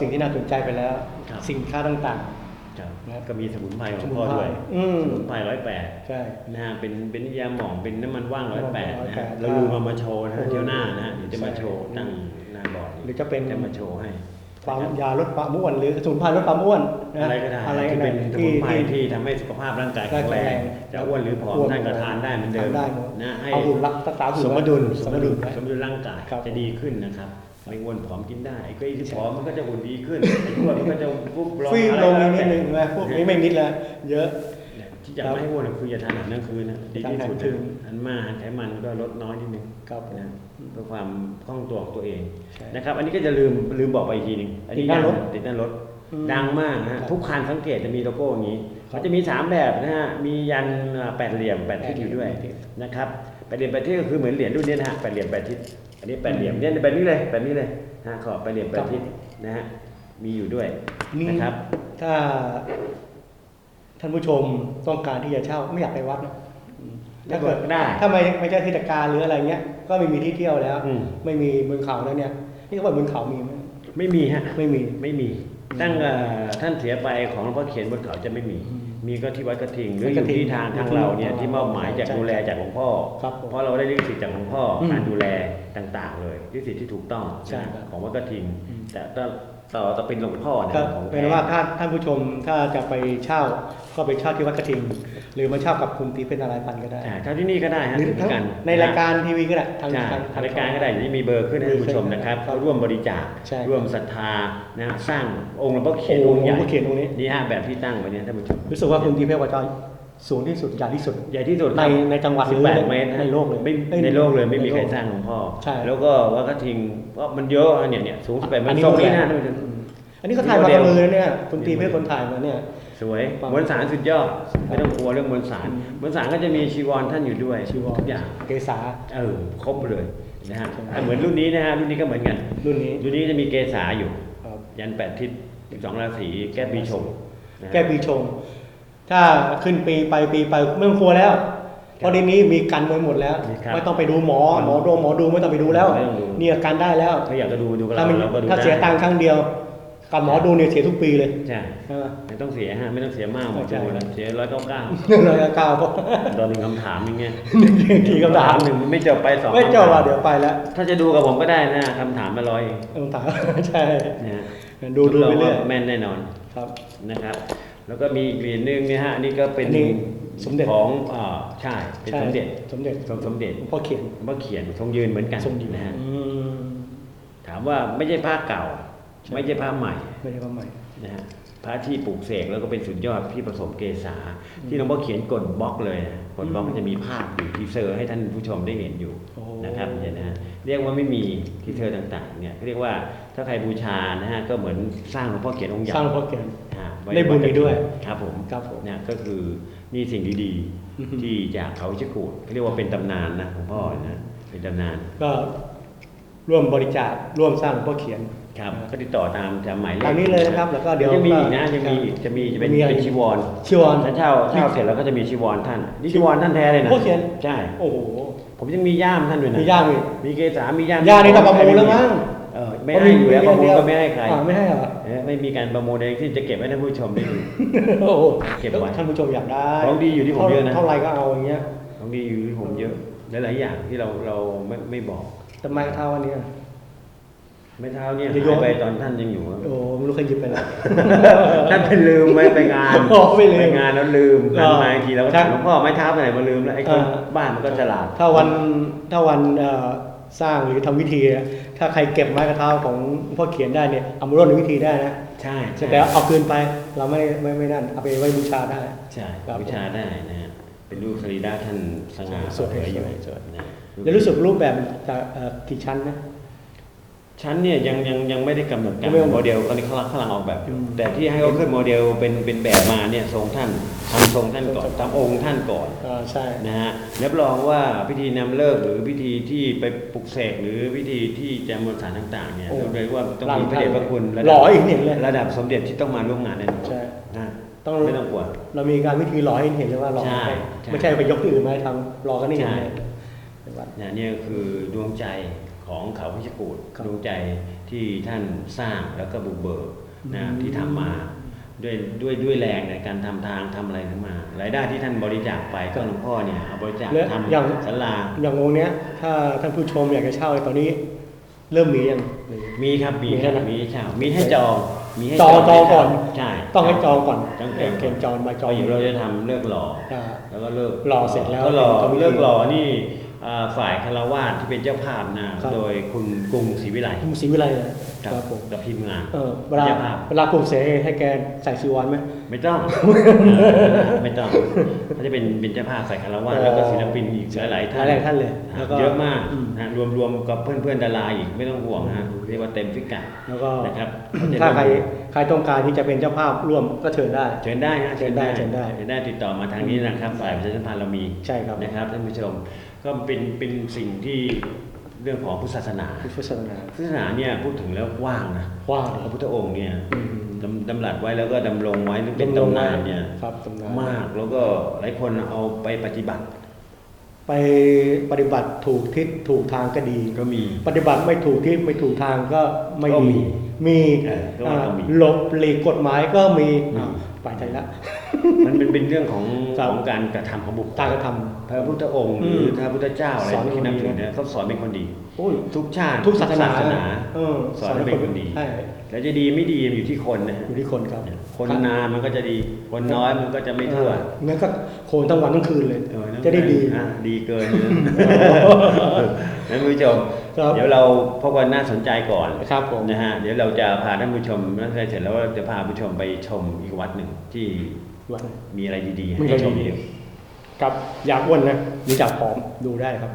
สิ่งที่น่าสนใจไปแล้วครับสินค้าต่างครับนะครับก็มีสมุนไพรขๆองพ่อด้วยอืมสมุนไพรร้อยแปดใช่นะฮะเป็นเป็นยาหม่องเป็นน้ำมันว่างร้อยแปดนะฮะ108เราลืมเอามาโชว์นะฮะโอ้โหเที่ยวหน้านะฮะเดี๋ยวจะมาใช่โชว์ตั้งหน้าบอร์ดหรือจะเป็นจะมาโชว์ให้ความนะครับยาลดความอ้วนหรือสมุนไพรลดความอ้วนนอะไรก็ได้อะไรก็ที่ได้เป็นสมุนไพรที่ทำให้สุขภาพร่างกายแข็งแรงแข็งแรงจะอ้วนหรือผอมอ้วนท่านก็ทานได้เหมือนเดิมทานได้หมดนะให้เอาหุ่นรักษาหุ่นสมดุลไว้สมดุลไว้สมดุลร่างกายครับจะดีขึ้นนะครับ ไม่อ้วนผอมกินได้ไอ้ก็ไอ้ที่ผอมมันก็จะหุ่นดีขึ้นไอ้อ้วนมันก็จะฟุบลงฟีลอะไรงก็นิดนึงนะพวกนี้ไม่นิดแล้วเยอะเนี่ยที่จะไม่ให้อ้วนคืออย่าทานอาหารกลางคืนนะดีที่สุดทานอาหารกลางคืนอันมาอาหารไขมันก็ลดน้อยนิดนึงครับผมนะเพื่อความคล่องตัวของตัวเองใช่นะครับ อันนี้ก็จะลืมลืมบอกไปอีกทีหนึงอันนี้ติดหน้ารถติดหน้ารถอืมดังมากนะฮะครับทุกคันสังเกตจะมีโลโก้อย่างนี้ครับมันจะมีสามแบบนะฮะมียันแปดเหลี่ยมแปดทิศอยู่ด้วยแปดเหลี่ยมนะครับแปดเหลี่ยมแปดทิศก็คือเหมือนเหรียญรุ่นนี้นะฮะแปดเหลี่ยมแปดทิศ อันนี้แปดเหลี่ยมเนี่ยแบบนี้เลยแบบนี้เลยนะขอบแปดเหลี่ยมแปดทิศนะฮะมีอยู่ด้วยนี่นะครับ ถ้าท่านผู้ชมต้องการที่จะเช่าไม่อยากไปวัดนะอืมถ้าเกิดได้ถ้าไม่ไม่ใช่เทศกาลหรืออะไรเงี้ย ก็ไม่มีที่เที่ยวแล้วอืมไม่มีบนเขาแล้วเนี่ยนี่เขาบอกบนเขามีไหมไม่มีฮะ ไม่มีไม่มี ตั้งเอ่อท่านเสียไปของหลวงพ่อเขียนบนเขาจะไม่มีอื มมีก็ที่วัดกระทิงหรือวัดอกระยู่ทิงที่ทางทางอยู่ที่เราเนี่ยทางที่มอบหมายจากใช่ดูแลจากหลวงพ่อครับผมเพราะเราได้ลิขสิทธิ์จากหลวงพ่ออมการดูแลต่างๆ เลยลิขสิทธิ์ที่ถูกต้องใช่นะครับของวัดกระทิงอืมแต่ ต่อต่อจะเป็นหลวงพ่อเนี่ยก็ของเป็นแท้ว่าถ้าท่านผู้ชมถ้าจะไปเช่าก็ไปเช่าที่วัดกระทิง หรือมาเช่ากับคุณตีเป็นอะไรพันก็ได้อ่าเท่าที่นี่ก็ได้ฮะหรือเหมือนกันในรายการทีวีก็ได้ทางใช่ทางทางรายการก็ได้ที่มีเบอร์ขึ้นให้ท่านผู้ชมนะครับครับร่วมบริจาคใช่ ร่วมศรัทธานะฮะสร้างองค์หลวงพ่อเขียนโอ้องค์ใหญ่หลวงพ่อเขียนองค์นี้ นี่ฮะแบบที่ตั้งไว้เนี่ยท่านผู้ชม รู้สึกว่าคุณตีเพชรวาจร สูงที่สุดใหญ่ที่สุด ใหญ่ที่สุดในครับในจังหวัดหรือ18เมตรในโลกเลยไม่เอ้ยในโลกเลยไม่มีในโลกใครสร้างหลวงพ่อใช่แล้วก็วัดกระทิงก็มันเยอะอะเนี่ยเนี่ยสูง18เมตรอันนี้ทรงนี้แหนะละท่านผู้ชมอันนี้เขาถ่ายมากับมือนะเนี่ยคุณตีเพชรคนถ่ายมาเนี่ยสวยครับมวลสารสุดยอดไม่ต้องกลัวเรื่องมวลสารมวลสารก็จะมีชีวรท่านอยู่ด้วยชีวรทุกอย่างเกษาเออครบเลยนะฮะใช่ไหมแต่เหมือนรุ่นนี้นะฮะรุ่นนี้ก็เหมือนกันรุ่นนี้รุ่นนี้จะมีเกษาอยู่ครับยันแปดทิศสองราศีแก้ปีชงนะฮะแก้ปีชง ถ้าขึ้นปีไปปีไปไม่ต้องกลัวแล้วเพราะทีนี้มีกันไว้หมดแล้วมีครับไม่ต้องไปดูหมอหมอดูหมอดูไม่ต้องไปดูแล้วไม่ต้องดูเนี่ยกันได้แล้วถ้าอยากจะดูดูกับถ้าเรามันเราก็ดูถ้าได้เสียตังค์ครั้งเดียวกับหมอดูเนี่ยเสียทุกปีเลยใช่ใช่ไหมไม่ต้องเสียฮะไม่ต้องเสียมากหมดใช่ดูแล้วเสียร้อยเก้าเก้าร้อยเก้าก็ตอนหนึ่งคำถามอย่างเงี้ยทีคำถามหนึ่งมันไม่จบไปสองไม่เจ้าคำถว่าเดี๋ยวไปแล้ว ถ้าจะดูกับผมก็ได้นะคำถามมาร้อยเองคำถามใช่นะฮะดูดูไปเรื่อยบว่าแม่นแน่นอนครับนะครับ แล้วก็มีอีกเหรียญหนึ่งเนี่ยฮะอันนี้ก็เป็นอันนี้สมเด็จ ของอ่าใช่เป็นใช่สมเด็จสมเด็จทรงสมเด็จหลวงพ่อเขียนเมื่อเขียนทรงยืนเหมือนกันทรงยืนนะฮะอืม ถามว่าไม่ใช่ผ้าเก่า ใช่ ไม่ใช่ผ้าใหม่ไม่ได้ว่าใหม่ นะฮะพระที่ปลูกเสกแล้วก็เป็นสุดยอดที่ผสมเกษา ที่หลวงพ่อเขียนกดบล็อกเลยนะกดบล็อกอืมมันจะมีภาพอยู่ทีเซอร์ให้ท่านผู้ชมได้เห็นอยู่โอ้ นะครับเนี่ยนะฮะเรียกว่าไม่มีทีเซอร์ต่างๆเนี่ยเรียกว่าถ้าใครบูชานะฮะก็เหมือนสร้างหลวงพ่อเขียนองค์ใหญ่ สร้างหลวงพ่อเขียนอ่า ว้ได้บุญอีกด้วยครับผมครับผมเนี่ยก็คือนี่สิ่งดีอือฮึๆที่จากเขาชิกูดเรียกว่าเป็นตำนานนะของพ่อนะเป็นตำนาน ก็ร่วมบริจาคร่วมสร้างหลวงพ่อเขียนครับก็ติดต่อตามจำหมายเลขตามนี้เลยนะครับ แล้วก็เดี๋ยวจะมีอีกนะจะมีอีกจะมีจะเป็นมีอะไรเป็นชีวรชิวอนถ้าเช่าเช่าเสร็จแล้วก็จะมีชีวรท่านนี่ชีวรท่านแท้เลยนะหลวงพ่อเขียนใช่โอ้โหผมยังมีย่ามท่านด้วยนะมีย่ามอีกมีเกษามีย่ามย่ามนี่ต้องประมูลแล้วมั้งเออไม่ให้อยู่แล้วประมูลก็ไม่ให้ใครอ่าไม่ให้เหรอเออ ไม่มีการประมูลใดที่จะเก็บไว้ให้ท่านผู้ชมได้ดูโอ้โหเก็บไว้ท่านผู้ชมอยากได้ของดีอยู่ที่ผมเยอะนะเท่าไหรก็เอาอย่างเงี้ยของดีอยู่ที่ผมเยอะหลายๆอย่างที่เราเราไม่ไม่บอกทำไมเท่าอันเนี้ยไม่เท้าเนี่ยจะยกหายไปตอนท่านยังอยู่อะโอ้ไม่รู้ใครหยิบไปแล้วท่านไปลืมไว้ไปงานอ๋อไม่ลืมไปงานแล้วลืมอ๋หัอนมาอีกทีแล้วก็ครัถาบมหลวงพ่อไม้เท้าไปไหนมาลืมแล้วไอ้คนเออบ้านมันก็ฉลาดถ้าวันถ้าวันเอ่อ สร้างหรือทำพิธีอะถ้าใครเก็บไม้กระเท้าของพ่อเขียนได้เนี่ยเอามาร่วมในพิธีได้นะใช่ใช่แต่เอาคืนไปเราไม่ไม่ไม่นั่นเอาไปไว้บูชาได้ใช่ครับวิชาได้นะฮะเป็นรูปสรีระท่านสง่าสวยสวยอยู่สวยสวยนะแล้วรู้สึกรูปแบบจะเอ่อกี่ชั้นนะ ชั้นเนี่ยยังยังยังไม่ได้กำหนดการยังไม่กำหนดโมเดลตอนนี้เขากำลังออกแบบอยู่อืมแต่ที่ให้เขาขึ้นโมเดลเป็นเป็นแบบมาเนี่ยทรงท่านทำทรงท่านก่อนทำองค์ท่านก่อนอ่าใช่นะฮะรับรองว่าพิธีนำเลิกหรือพิธีที่ไปปลุกเสกหรือพิธีที่จะมวลสารต่างๆเนี่ยโอ้เราเรียกว่าต้องร่างมีพระเดชพระคุณระหล่ดัอให้เห็นเลยระดับสมเด็จที่ต้องมาร่วมงานแน่นอนใช่นะต้องไม่ต้องกลัวเรามีการวิธีหล่อให้เห็นเลยว่าหล่อใช่ให้ใช่ไม่ใช่ไปยกที่อื่นมาให้ทำหล่อกันนี่เห็นใช่เลยเป็นวัดเนี่ยนี่คือดวงใจ ของเขาพิชกูดครับดวงใจที่ท่านสร้างแล้วก็บุกเบิกนะที่ทำมาด้วยด้วยด้วยแรงในการทำทางทำอะไรทั้งมา รายได้ที่ท่านบริจาคไปก็หลวงพ่อเนี่ยเอาบริจาคและทอย่างำศาลาอย่างองค์เนี้ยถ้าท่านผู้ชมอยากจะเช่าตอนนี้เริ่มมียังหรือมีครับมีมีครับใช่ไหมมีให้เช่ามีให้จองมีให้จองจองก่อนใช่ต้องให้จองก่อนต้องเกณฑ์จองมาจองเดี๋ยวเราจะทำเลิกหล่ออ่าแล้วก็เลิกหล่อเสร็จแล้วก็หล่อก็มีเลิกหล่อนี่อ่า ฝ่ายคารวาสที่เป็นเจ้าภาพนะครับ โดยคุณกรุงศรีวิไลมุศรีวิไลนะครับผมกับทีมงาน เออเวลาเจ้าภาพเวลาปลุกเสกให้แกใส่ซีวรไหม ไม่ต้องไม่ต้องเขาจะเป็นเป็นเจ้าภาพฝ่ายคารวาสอ๋อแล้วก็ศิลปินอีกหลายๆท่านหลายๆท่านเลยแล้วก็เยอะมากอืม นะรวมรวมกับเพื่อนเพื่อนๆดาราอีกไม่ต้องห่วงนะเรียกว่าเต็มฟิกะแล้วก็นะครับถ้าใครใครต้องการที่จะเป็นเจ้าภาพร่วมก็เชิญได้ เชิญได้ฮะเชิญได้เชิญได้เชิญได้ติดต่อมาทางนี้นะครับฝ่ายประชาสัมพันธ์เรามีใช่ครับ นะครับท่านผู้ชม ก็เป็นเป็นสิ่งที่เรื่องของพุทธศาสนา พุทธศาสนาพุทธศาสนาเนี่ยพูดถึงแล้วกว้างนะกว้างพระพุทธองค์เนี่ยอืมดำดำรัสไว้แล้วก็ดำรงไว้หรือเป็นดำรงตำไว้นานเนี่ยครับตำนานมากแล้วก็หลายคนเอาไปปฏิบัติ ไปปฏิบัติถูกทิศถูกทางก็ดีก็มี ปฏิบัติไม่ถูกทิศไม่ถูกทางก็ไม่ก็มีดีมีเออก็ว่าอ่าก็มีหลบหลีกกฎหมายก็มีอืมอ่าไปไทยละ มันเป็นเป็นเรื่องของครับของการกระทำของบุคคลการกระทพระพุทธองค์หอืรือมพระพุทธเจ้าอะไรสอนให้ที่นับคนดีถือเนี่ยเขาสอนเป็นคนดี โอ้ยทุกชาติทุกศาสนานาเออสอนให้เป็นคนดี ใช่ แล้วจะดีไม่ดีมันอยู่ที่คนนะฮะอยู่ที่คนครับ คนนานมันก็จะดี คนน้อยมันก็จะไม่ทั่วเอองั้นก็โคนทั้งวันทั้งคืนเลยเออนั่นจะได้ดีอะดีเกินนะท่านผู้ชมครับเดี๋ยวเราพบกันน่าสนใจก่อนครับผมนะฮะ เดี๋ยวเราจะพาท่านผู้ชมเมื่อเสร็จแล้วเราจะพาผู้ชมไปชมอีกวัดหนึ่งที่วันมีอะไรดีๆมีอะไรให้ชมดีอีกครับอยากอ้วนนะหรืออยากผอมดูได้ครับ